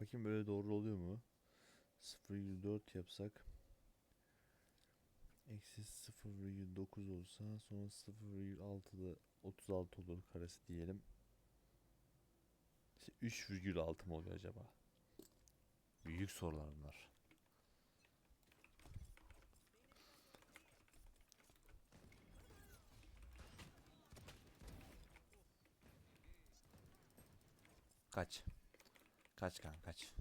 Bakayım böyle doğru oluyor mu? 0,4 yapsak. Eksi 0,9 olsa sonra 0,6 da 36 olur karesi diyelim. İşte 3,6 mı oluyor acaba? Büyük sorular bunlar. Kaç. Kaç kan kaç.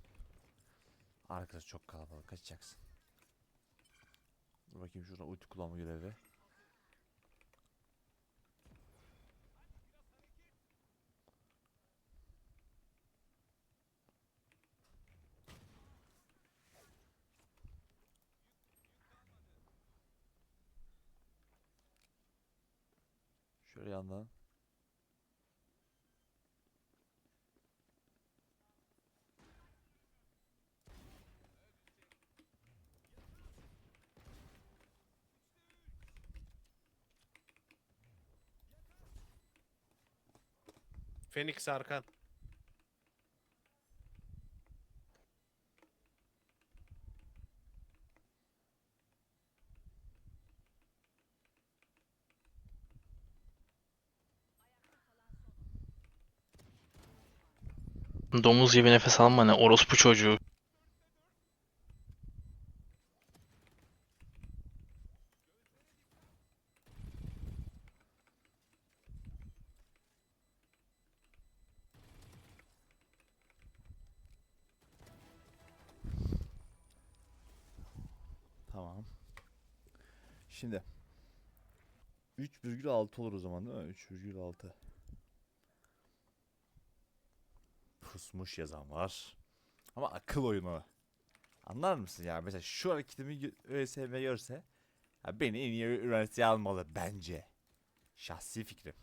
Arkası çok kalabalık kaçacaksın. Dur bakayım şurada ulti kullanma görevi. Şöyle yandan. Phoenix arkan. Domuz gibi nefes alma ne orospu çocuğu. Şimdi 3,6 olur o zaman değil mi? 3,6 Pusmuş yazan var. Ama akıl oyunu. Anlar mısın ya? Mesela şu hareketimi ÖSYM görse beni en iyi üniversiteye almalı bence. Şahsi fikrim.